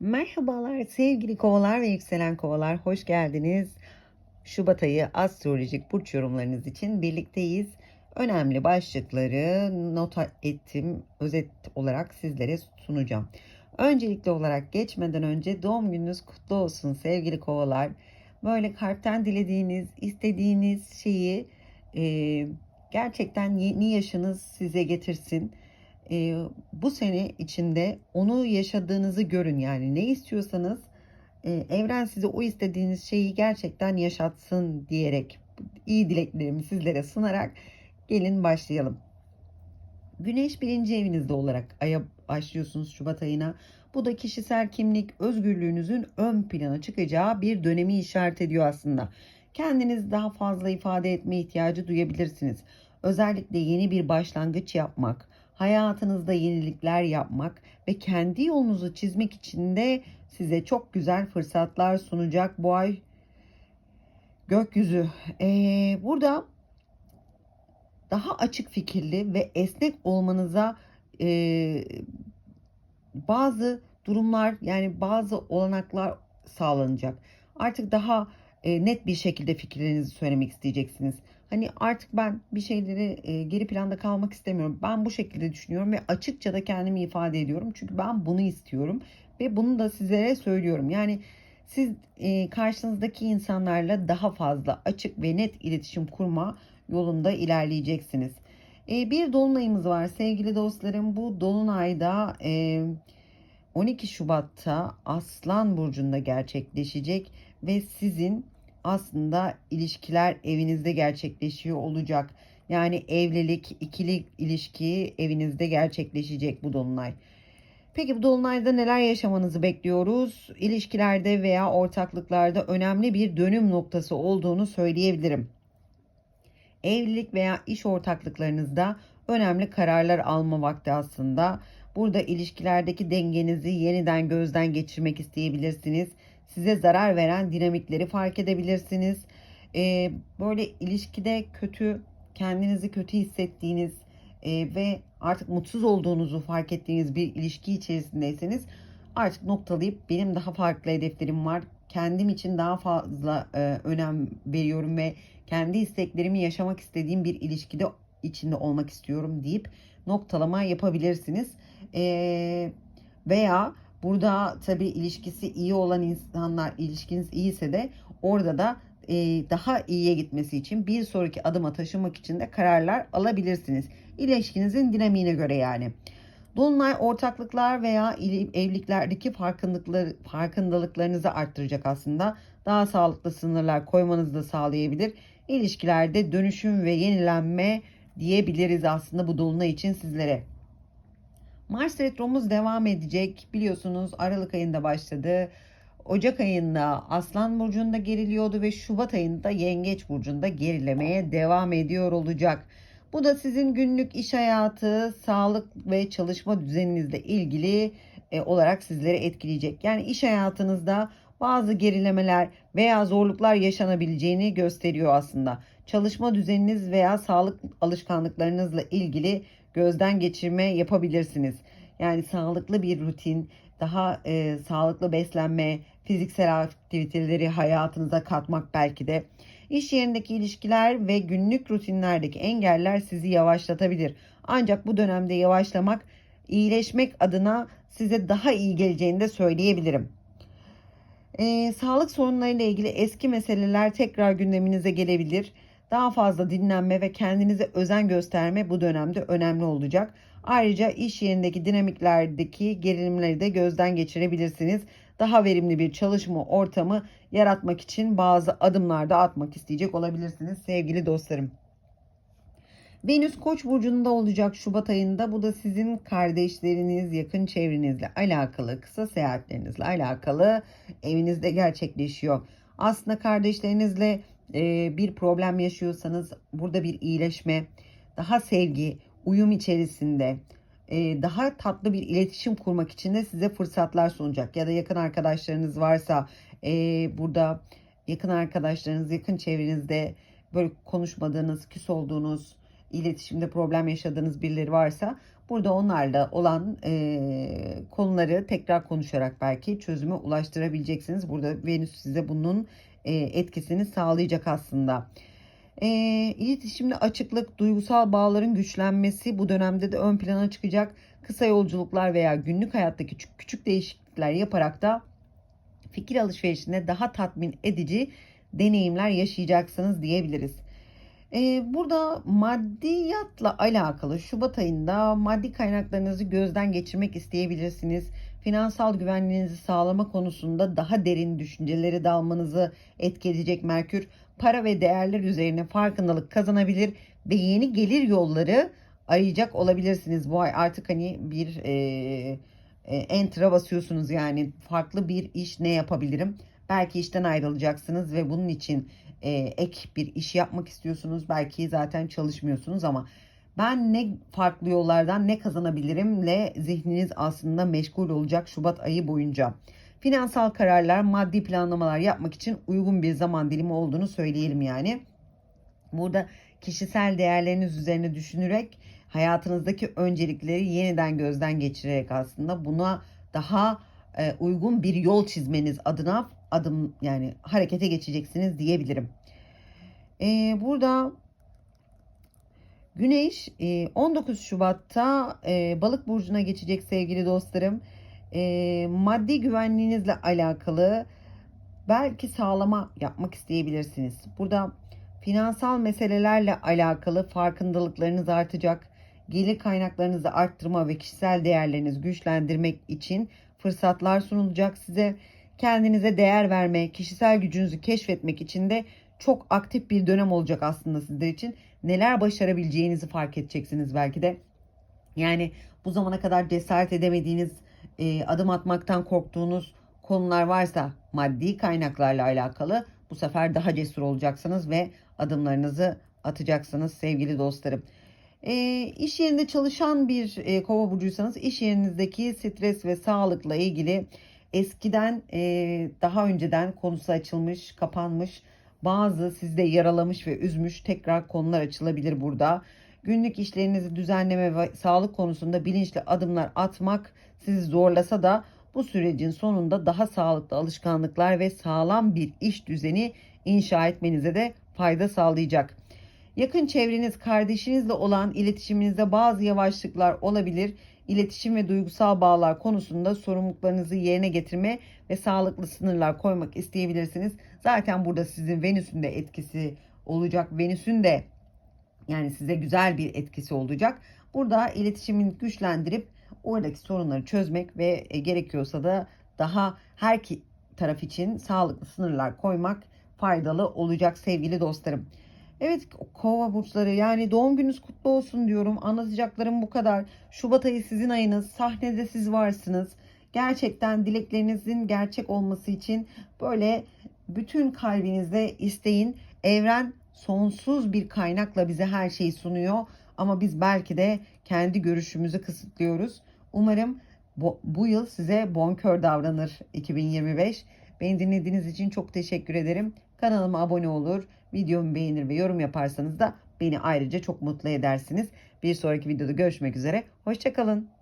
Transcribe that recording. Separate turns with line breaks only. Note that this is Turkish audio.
Merhabalar sevgili kovalar ve yükselen kovalar hoş geldiniz. Şubat ayı astrolojik burç yorumlarınız için birlikteyiz. Önemli başlıkları not ettim özet olarak sizlere sunacağım. Öncelikli olarak geçmeden önce doğum gününüz kutlu olsun sevgili kovalar. Böyle kalpten dilediğiniz, istediğiniz şeyi e, gerçekten yeni yaşınız size getirsin e, bu sene içinde onu yaşadığınızı görün yani ne istiyorsanız e, evren size o istediğiniz şeyi gerçekten yaşatsın diyerek iyi dileklerimi sizlere sunarak gelin başlayalım. Güneş birinci evinizde olarak aya başlıyorsunuz Şubat ayına. Bu da kişisel kimlik, özgürlüğünüzün ön plana çıkacağı bir dönemi işaret ediyor aslında. Kendiniz daha fazla ifade etme ihtiyacı duyabilirsiniz. Özellikle yeni bir başlangıç yapmak, hayatınızda yenilikler yapmak ve kendi yolunuzu çizmek için de size çok güzel fırsatlar sunacak bu ay gökyüzü. Ee, burada daha açık fikirli ve esnek olmanıza e, bazı durumlar yani bazı olanaklar sağlanacak. Artık daha e, net bir şekilde fikirlerinizi söylemek isteyeceksiniz. Hani artık ben bir şeyleri e, geri planda kalmak istemiyorum. Ben bu şekilde düşünüyorum ve açıkça da kendimi ifade ediyorum. Çünkü ben bunu istiyorum ve bunu da sizlere söylüyorum. Yani siz e, karşınızdaki insanlarla daha fazla açık ve net iletişim kurma yolunda ilerleyeceksiniz. E, bir dolunayımız var sevgili dostlarım. Bu dolunayda e, 12 Şubat'ta Aslan Burcu'nda gerçekleşecek ve sizin aslında ilişkiler evinizde gerçekleşiyor olacak. Yani evlilik, ikili ilişki evinizde gerçekleşecek bu dolunay. Peki bu dolunayda neler yaşamanızı bekliyoruz? İlişkilerde veya ortaklıklarda önemli bir dönüm noktası olduğunu söyleyebilirim. Evlilik veya iş ortaklıklarınızda önemli kararlar alma vakti aslında. Burada ilişkilerdeki dengenizi yeniden gözden geçirmek isteyebilirsiniz size zarar veren dinamikleri fark edebilirsiniz. Ee, böyle ilişkide kötü, kendinizi kötü hissettiğiniz e, ve artık mutsuz olduğunuzu fark ettiğiniz bir ilişki içerisindeyseniz artık noktalayıp benim daha farklı hedeflerim var. Kendim için daha fazla e, önem veriyorum ve kendi isteklerimi yaşamak istediğim bir ilişkide içinde olmak istiyorum deyip noktalama yapabilirsiniz. E, veya Burada tabii ilişkisi iyi olan insanlar ilişkiniz iyiyse de orada da e, daha iyiye gitmesi için bir sonraki adıma taşımak için de kararlar alabilirsiniz. İlişkinizin dinamiğine göre yani. Dolunay ortaklıklar veya evliliklerdeki farkındalıklar, farkındalıklarınızı arttıracak aslında. Daha sağlıklı sınırlar koymanızı da sağlayabilir. İlişkilerde dönüşüm ve yenilenme diyebiliriz aslında bu dolunay için sizlere. Mars retromuz devam edecek. Biliyorsunuz Aralık ayında başladı. Ocak ayında Aslan burcunda geriliyordu ve Şubat ayında Yengeç burcunda gerilemeye devam ediyor olacak. Bu da sizin günlük iş hayatı, sağlık ve çalışma düzeninizle ilgili e, olarak sizleri etkileyecek. Yani iş hayatınızda bazı gerilemeler veya zorluklar yaşanabileceğini gösteriyor aslında. Çalışma düzeniniz veya sağlık alışkanlıklarınızla ilgili gözden geçirme yapabilirsiniz. Yani sağlıklı bir rutin, daha e, sağlıklı beslenme, fiziksel aktiviteleri hayatınıza katmak belki de. İş yerindeki ilişkiler ve günlük rutinlerdeki engeller sizi yavaşlatabilir. Ancak bu dönemde yavaşlamak iyileşmek adına size daha iyi geleceğini de söyleyebilirim. Ee, sağlık sorunlarıyla ilgili eski meseleler tekrar gündeminize gelebilir. Daha fazla dinlenme ve kendinize özen gösterme bu dönemde önemli olacak. Ayrıca iş yerindeki dinamiklerdeki gerilimleri de gözden geçirebilirsiniz. Daha verimli bir çalışma ortamı yaratmak için bazı adımlar da atmak isteyecek olabilirsiniz sevgili dostlarım. Venüs Koç burcunda olacak Şubat ayında. Bu da sizin kardeşleriniz, yakın çevrenizle alakalı, kısa seyahatlerinizle alakalı evinizde gerçekleşiyor. Aslında kardeşlerinizle e, bir problem yaşıyorsanız burada bir iyileşme, daha sevgi, uyum içerisinde e, daha tatlı bir iletişim kurmak için de size fırsatlar sunacak. Ya da yakın arkadaşlarınız varsa e, burada yakın arkadaşlarınız, yakın çevrenizde böyle konuşmadığınız, küs olduğunuz iletişimde problem yaşadığınız birileri varsa burada onlarla olan e, konuları tekrar konuşarak belki çözüme ulaştırabileceksiniz. Burada Venüs size bunun e, etkisini sağlayacak aslında. E, iletişimde açıklık, duygusal bağların güçlenmesi bu dönemde de ön plana çıkacak. Kısa yolculuklar veya günlük hayattaki küçük, değişiklikler yaparak da fikir alışverişinde daha tatmin edici deneyimler yaşayacaksınız diyebiliriz. Burada maddiyatla alakalı Şubat ayında maddi kaynaklarınızı gözden geçirmek isteyebilirsiniz. Finansal güvenliğinizi sağlama konusunda daha derin düşüncelere dalmanızı etkileyecek Merkür para ve değerler üzerine farkındalık kazanabilir ve yeni gelir yolları arayacak olabilirsiniz. Bu ay artık hani bir e, e, enter'a basıyorsunuz yani farklı bir iş ne yapabilirim? Belki işten ayrılacaksınız ve bunun için e, ek bir iş yapmak istiyorsunuz. Belki zaten çalışmıyorsunuz ama ben ne farklı yollardan ne kazanabilirimle zihniniz aslında meşgul olacak Şubat ayı boyunca. Finansal kararlar, maddi planlamalar yapmak için uygun bir zaman dilimi olduğunu söyleyelim yani. Burada kişisel değerleriniz üzerine düşünerek hayatınızdaki öncelikleri yeniden gözden geçirerek aslında buna daha e, uygun bir yol çizmeniz adına adım yani harekete geçeceksiniz diyebilirim. E, burada Güneş e, 19 Şubat'ta e, Balık burcuna geçecek sevgili dostlarım. E, maddi güvenliğinizle alakalı belki sağlama yapmak isteyebilirsiniz. Burada finansal meselelerle alakalı farkındalıklarınız artacak. Gelir kaynaklarınızı arttırma ve kişisel değerlerinizi güçlendirmek için fırsatlar sunulacak size. Kendinize değer verme, kişisel gücünüzü keşfetmek için de çok aktif bir dönem olacak aslında sizler için. Neler başarabileceğinizi fark edeceksiniz belki de. Yani bu zamana kadar cesaret edemediğiniz, e, adım atmaktan korktuğunuz konular varsa maddi kaynaklarla alakalı bu sefer daha cesur olacaksınız ve adımlarınızı atacaksınız sevgili dostlarım. E, iş yerinde çalışan bir e, kova burcuysanız iş yerinizdeki stres ve sağlıkla ilgili eskiden e, daha önceden konusu açılmış, kapanmış bazı sizde yaralamış ve üzmüş tekrar konular açılabilir burada. Günlük işlerinizi düzenleme ve sağlık konusunda bilinçli adımlar atmak sizi zorlasa da bu sürecin sonunda daha sağlıklı alışkanlıklar ve sağlam bir iş düzeni inşa etmenize de fayda sağlayacak. Yakın çevreniz, kardeşinizle olan iletişiminizde bazı yavaşlıklar olabilir. İletişim ve duygusal bağlar konusunda sorumluluklarınızı yerine getirme ve sağlıklı sınırlar koymak isteyebilirsiniz. Zaten burada sizin Venüs'ün de etkisi olacak. Venüs'ün de yani size güzel bir etkisi olacak. Burada iletişimini güçlendirip oradaki sorunları çözmek ve e, gerekiyorsa da daha her iki taraf için sağlıklı sınırlar koymak faydalı olacak sevgili dostlarım. Evet kova burçları yani doğum gününüz kutlu olsun diyorum. Anlatacaklarım bu kadar. Şubat ayı sizin ayınız. Sahnede siz varsınız. Gerçekten dileklerinizin gerçek olması için böyle bütün kalbinizle isteyin. Evren sonsuz bir kaynakla bize her şeyi sunuyor. Ama biz belki de kendi görüşümüzü kısıtlıyoruz. Umarım bu, bu yıl size bonkör davranır 2025. Beni dinlediğiniz için çok teşekkür ederim. Kanalıma abone olur, videomu beğenir ve yorum yaparsanız da beni ayrıca çok mutlu edersiniz. Bir sonraki videoda görüşmek üzere. Hoşçakalın.